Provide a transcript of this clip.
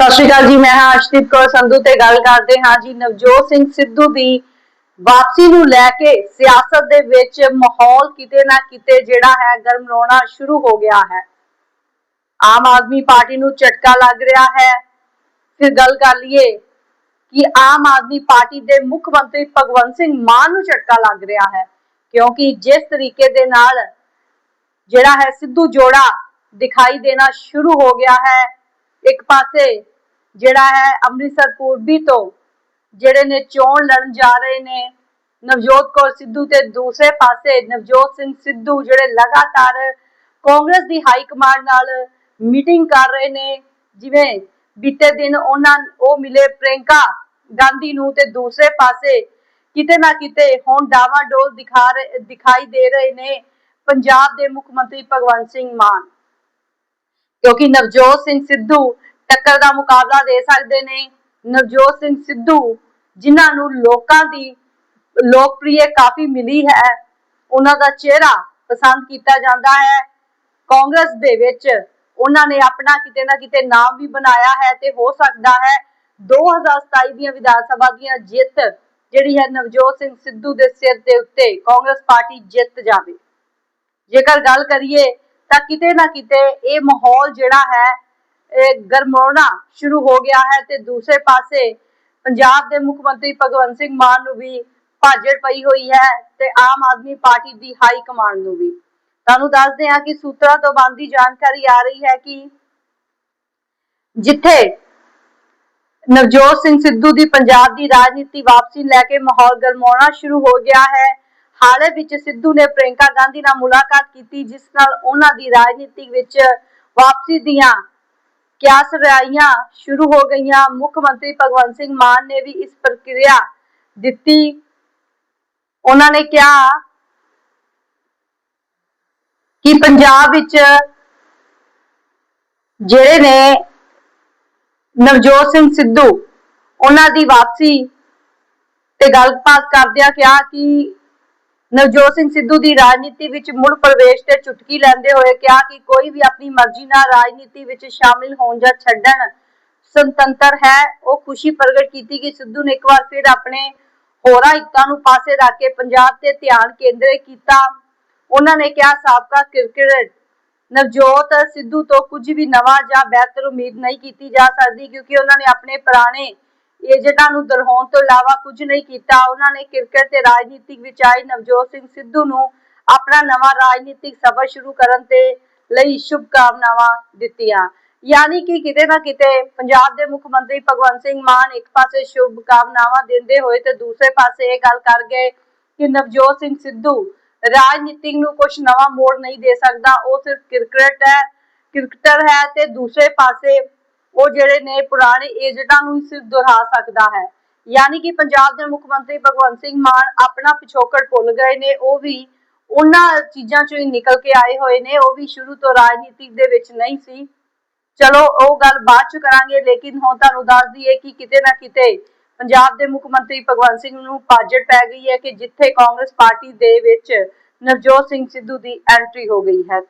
ਸਤਿ ਸ਼੍ਰੀ ਅਕਾਲ ਜੀ, ਮੈਂ ਹਾਂ ਅਸ਼ਦੀਪ ਕੌਰ ਸੰਧੂ ਤੇ ਗੱਲ ਕਰਦੇ ਹਾਂ ਜੀ ਨਵਜੋਤ ਸਿੰਘ ਸਿੱਧੂ ਦੀ ਵਾਪਸੀ ਨੂੰ ਲੈ ਕੇ ਸਿਆਸਤ ਦੇ ਵਿੱਚ ਮਾਹੌਲ ਕਿਤੇ ਨਾ ਕਿਤੇ ਜਿਹੜਾ ਹੈ ਗਰਮਾਉਣਾ ਸ਼ੁਰੂ ਹੋ ਗਿਆ ਹੈ। ਆਮ ਆਦਮੀ ਪਾਰਟੀ ਨੂੰ ਝਟਕਾ ਲੱਗ ਰਿਹਾ ਹੈ। ਫਿਰ ਗੱਲ ਕਰ ਲਈਏ ਕਿ ਆਮ ਆਦਮੀ ਪਾਰਟੀ ਦੇ ਮੁੱਖ ਮੰਤਰੀ ਭਗਵੰਤ ਸਿੰਘ ਮਾਨ ਨੂੰ ਝਟਕਾ ਲੱਗ ਰਿਹਾ ਹੈ, ਕਿਉਂਕਿ ਜਿਸ ਤਰੀਕੇ ਦੇ ਨਾਲ ਜਿਹੜਾ ਹੈ ਸਿੱਧੂ ਜੋੜਾ ਦਿਖਾਈ ਦੇਣਾ ਸ਼ੁਰੂ ਹੋ ਗਿਆ ਹੈ। ਇੱਕ ਪਾਸੇ ਜਿਹੜਾ ਹੈ ਅੰਮ੍ਰਿਤਸਰ ਪੂਰਬੀ ਤੋਂ, ਜਿਹੜੇ ਨੇ ਚੋਣ ਲੜਨ ਜਾ ਰਹੇ ਨੇ, ਨਵਜੋਤ ਕੌਰ ਸਿੱਧੂ ਤੇ ਦੂਸਰੇ ਪਾਸੇ ਨਵਜੋਤ ਸਿੰਘ ਸਿੱਧੂ ਜਿਹੜੇ ਲਗਾਤਾਰ ਕਾਂਗਰਸ ਦੀ ਹਾਈ ਕਮਾਂਡ ਨਾਲ ਮੀਟਿੰਗ ਕਰ ਰਹੇ ਨੇ, ਜਿਵੇਂ ਬੀਤੇ ਦਿਨ ਉਹਨਾਂ, ਉਹ ਮਿਲੇ ਪ੍ਰਿੰਕਾ ਗਾਂਧੀ ਨੂੰ ਤੇ ਦੂਸਰੇ ਪਾਸੇ ਕਿਤੇ ਨਾ ਕਿਤੇ ਹੁਣ ਡਾਵਾਡੋਲ ਦਿਖਾ ਰਹੇ, ਦਿਖਾਈ ਦੇ ਰਹੇ ਨੇ ਪੰਜਾਬ ਦੇ ਮੁੱਖ ਮੰਤਰੀ ਭਗਵੰਤ ਸਿੰਘ ਮਾਨ। ਕਿਉਂਕਿ ਨਵਜੋਤ ਸਿੰਘ ਸਿੱਧੂ ਟੱਕਰ ਦਾ ਮੁਕਾਬਲਾ ਦੇ ਸਕਦੇ ਨੇ। ਨਵਜੋਤ ਸਿੰਘ ਸਿੱਧੂ, ਜਿਨ੍ਹਾਂ ਨੂੰ ਲੋਕਾਂ ਦੀ ਲੋਕਪ੍ਰਿਯ ਕਾਫੀ ਮਿਲੀ ਹੈ, ਉਹਨਾਂ ਦਾ ਚਿਹਰਾ ਪਸੰਦ ਕੀਤਾ ਜਾਂਦਾ ਹੈ। ਕਾਂਗਰਸ ਦੇ ਵਿੱਚ ਉਹਨਾਂ ਨੇ ਆਪਣਾ ਕਿਤੇ ਨਾ ਕਿਤੇ ਨਾਮ ਵੀ ਬਣਾਇਆ ਹੈ ਤੇ ਹੋ ਸਕਦਾ ਹੈ 2027 ਦੀਆਂ ਵਿਧਾਨ ਸਭਾ ਦੀਆਂ ਜਿੱਤ, ਜਿਹੜੀ ਹੈ ਨਵਜੋਤ ਸਿੰਘ ਸਿੱਧੂ ਦੇ ਸਿਰ ਦੇ ਉੱਤੇ ਕਾਂਗਰਸ ਪਾਰਟੀ ਜਿੱਤ ਜਾਵੇ। ਜੇਕਰ ਗੱਲ ਕਰੀਏ ਤਾਂ ਕਿਤੇ ਨਾ ਕਿਤੇ ਇਹ ਮਾਹੌਲ ਜਿਹੜਾ ਹੈ ਗਰਮਾਉਣਾ ਸ਼ੁਰੂ ਹੋ ਗਿਆ ਹੈ ਤੇ ਦੂਸਰੇ ਪਾਸੇ ਪੰਜਾਬ ਦੇ ਮੁੱਖ ਮੰਤਰੀ ਭਗਵੰਤ ਸਿੰਘ ਮਾਨ ਨੂੰ ਵੀ ਭਾਜੜ ਪਈ ਹੋਈ ਹੈ ਤੇ ਆਮ ਆਦਮੀ ਪਾਰਟੀ ਦੀ ਹਾਈ ਕਮਾਂਡ ਨੂੰ ਵੀ। ਤੁਹਾਨੂੰ ਦੱਸਦੇ ਹਾਂ ਕਿ ਸੂਤਰਾਂ ਤੋਂ ਬੰਦੀ ਜਾਣਕਾਰੀ ਆ ਰਹੀ ਹੈ ਕਿ ਜਿੱਥੇ ਨਵਜੋਤ ਸਿੰਘ ਸਿੱਧੂ ਦੀ ਪੰਜਾਬ ਦੀ ਰਾਜਨੀਤੀ ਵਾਪਸੀ ਲੈ ਕੇ ਮਾਹੌਲ ਗਰਮਾਉਣਾ ਸ਼ੁਰੂ ਹੋ ਗਿਆ ਹੈ, ਹਾਲੇ ਵਿੱਚ ਸਿੱਧੂ ਨੇ ਪ੍ਰਿੰਕਾ ਗਾਂਧੀ ਨਾਲ ਮੁਲਾਕਾਤ ਕੀਤੀ, ਜਿਸ ਨਾਲ ਉਹਨਾਂ ਦੀ ਰਾਜਨੀਤੀ ਵਿੱਚ ਵਾਪਸੀ ਦੀਆਂ ਕਿਆਸ ਰਾਈਆਂ ਸ਼ੁਰੂ ਹੋ ਗਈਆਂ। ਮੁੱਖ ਮੰਤਰੀ ਭਗਵੰਤ ਸਿੰਘ ਮਾਨ ਨੇ ਵੀ ਇਸ ਪ੍ਰਕਿਰਿਆ ਦਿੱਤੀ। ਉਹਨਾਂ ਨੇ ਕਿਹਾ ਕਿ ਪੰਜਾਬ ਵਿੱਚ ਜਿਹੜੇ ਨੇ ਨਵਜੋਤ ਸਿੰਘ ਸਿੱਧੂ, ਉਹਨਾਂ ਦੀ ਵਾਪਸੀ ਤੇ ਗੱਲਬਾਤ ਕਰਦਿਆਂ ਕਿਹਾ ਕਿ ਨਵਜੋਤ ਸਿੰਘ ਸਿੱਧੂ ਦੀ ਰਾਜਨੀਤੀ ਵਿੱਚ ਮੁੜ ਪ੍ਰਵੇਸ਼ ਤੇ ਚੁਟਕੀ ਲੈਂਦੇ ਹੋਏ ਕਿਹਾ ਕਿ ਕੋਈ ਵੀ ਆਪਣੀ ਮਰਜ਼ੀ ਨਾਲ ਰਾਜਨੀਤੀ ਵਿੱਚ ਸ਼ਾਮਿਲ ਹੋਣ ਜਾਂ ਛੱਡਣ ਸੁਤੰਤਰ ਹੈ। ਉਹ ਖੁਸ਼ੀ ਪ੍ਰਗਟ ਕੀਤੀ ਕਿ ਸਿੱਧੂ ਨੇ ਇੱਕ ਵਾਰ ਫਿਰ ਆਪਣੇ ਹੋਰਾਂ ਹਿੱਤਾਂ ਨੂੰ ਪਾਸੇ ਰੱਖ ਕੇ ਪੰਜਾਬ ਤੇ ਧਿਆਨ ਕੇਂਦਰਿਤ ਕੀਤਾ। ਉਹਨਾਂ ਨੇ ਕਿਹਾ, ਸਾਬਕਾ ਕ੍ਰਿਕਟਰ ਨਵਜੋਤ ਸਿੱਧੂ ਤੋਂ ਕੁਝ ਵੀ ਨਵਾਂ ਜਾਂ ਬਿਹਤਰ ਉਮੀਦ ਨਹੀਂ ਕੀਤੀ ਜਾ ਸਕਦੀ ਕਿਉਂਕਿ ਉਹਨਾਂ ਨੇ ਆਪਣੇ ਪੁਰਾਣੇ ਏਜੰਟਾਂ ਨੂੰ ਦਰਹਾਉਣ ਤੋਂ ਇਲਾਵਾ ਕੁਝ ਨਹੀਂ ਕੀਤਾ, ਉਹਨਾਂ ਨੇ ਕ੍ਰਿਕਟ ਤੇ ਰਾਜਨੀਤਿਕ ਵਿੱਚ ਆਈ ਨਵਜੋਤ ਸਿੰਘ ਸਿੱਧੂ ਨੂੰ ਆਪਣਾ ਨਵਾਂ ਰਾਜਨੀਤਿਕ ਸਫ਼ਰ ਸ਼ੁਰੂ ਕਰਨ ਤੇ ਲਈ ਸ਼ੁਭ ਕਾਮਨਾਵਾਂ ਦਿੱਤੀਆਂ। ਯਾਨੀ ਕਿ ਕਿਤੇ ਨਾ ਕਿਤੇ ਪੰਜਾਬ ਦੇ ਮੁੱਖ ਮੰਤਰੀ ਭਗਵੰਤ ਸਿੰਘ ਮਾਨ ਇੱਕ ਪਾਸੇ ਸ਼ੁਭ ਕਾਮਨਾਵਾਂ ਦਿੰਦੇ ਹੋਏ ਤੇ ਦੂਸਰੇ ਪਾਸੇ ਇਹ ਗੱਲ ਕਰ ਗਏ ਕਿ ਨਵਜੋਤ ਸਿੰਘ ਸਿੱਧੂ ਰਾਜਨੀਤਿਕ ਨੂੰ ਕੁਝ ਨਵਾਂ ਮੋੜ ਨਹੀਂ ਦੇ ਸਕਦਾ, ਉਹ ਸਿਰਫ ਕ੍ਰਿਕਟ ਹੈ, ਕ੍ਰਿਕਟਰ ਹੈ ਤੇ ਦੂਸਰੇ ਪਾਸੇ ਉਹ ਜਿਹੜੇ ਨੇ ਪੁਰਾਣੇ ਏਜੰਟਾਂ ਨੂੰ ਸਿਰਫ ਦੁਹਰਾ ਸਕਦਾ ਹੈ। ਯਾਨੀ ਕਿ ਪੰਜਾਬ ਦੇ ਮੁੱਖ ਮੰਤਰੀ ਭਗਵੰਤ ਸਿੰਘ ਮਾਨ ਆਪਣਾ ਪਿਛੋਕੜ ਭੁੱਲ ਗਏ ਨੇ, ਉਹ ਵੀ ਉਹਨਾਂ ਚੀਜ਼ਾਂ ਚੋਂ ਹੀ ਨਿਕਲ ਕੇ ਆਏ ਹੋਏ ਨੇ, ਉਹ ਵੀ ਸ਼ੁਰੂ ਤੋਂ ਰਾਜਨੀਤਿਕ ਦੇ ਵਿੱਚ ਨਹੀਂ ਸੀ। ਚਲੋ, ਉਹ ਗੱਲ ਬਾਅਦ ਚ ਕਰਾਂਗੇ, ਲੇਕਿਨ ਹੁਣ ਤੁਹਾਨੂੰ ਦੱਸ ਦਈਏ ਕਿ ਕਿਤੇ ਨਾ ਕਿਤੇ ਪੰਜਾਬ ਦੇ ਮੁੱਖ ਮੰਤਰੀ ਭਗਵੰਤ ਸਿੰਘ ਨੂੰ ਪਾਜੜ ਪੈ ਗਈ ਹੈ ਕਿ ਜਿੱਥੇ ਕਾਂਗਰਸ ਪਾਰਟੀ ਦੇ ਵਿੱਚ ਨਵਜੋਤ ਸਿੰਘ ਸਿੱਧੂ ਦੀ ਐਂਟਰੀ ਹੋ ਗਈ ਹੈ।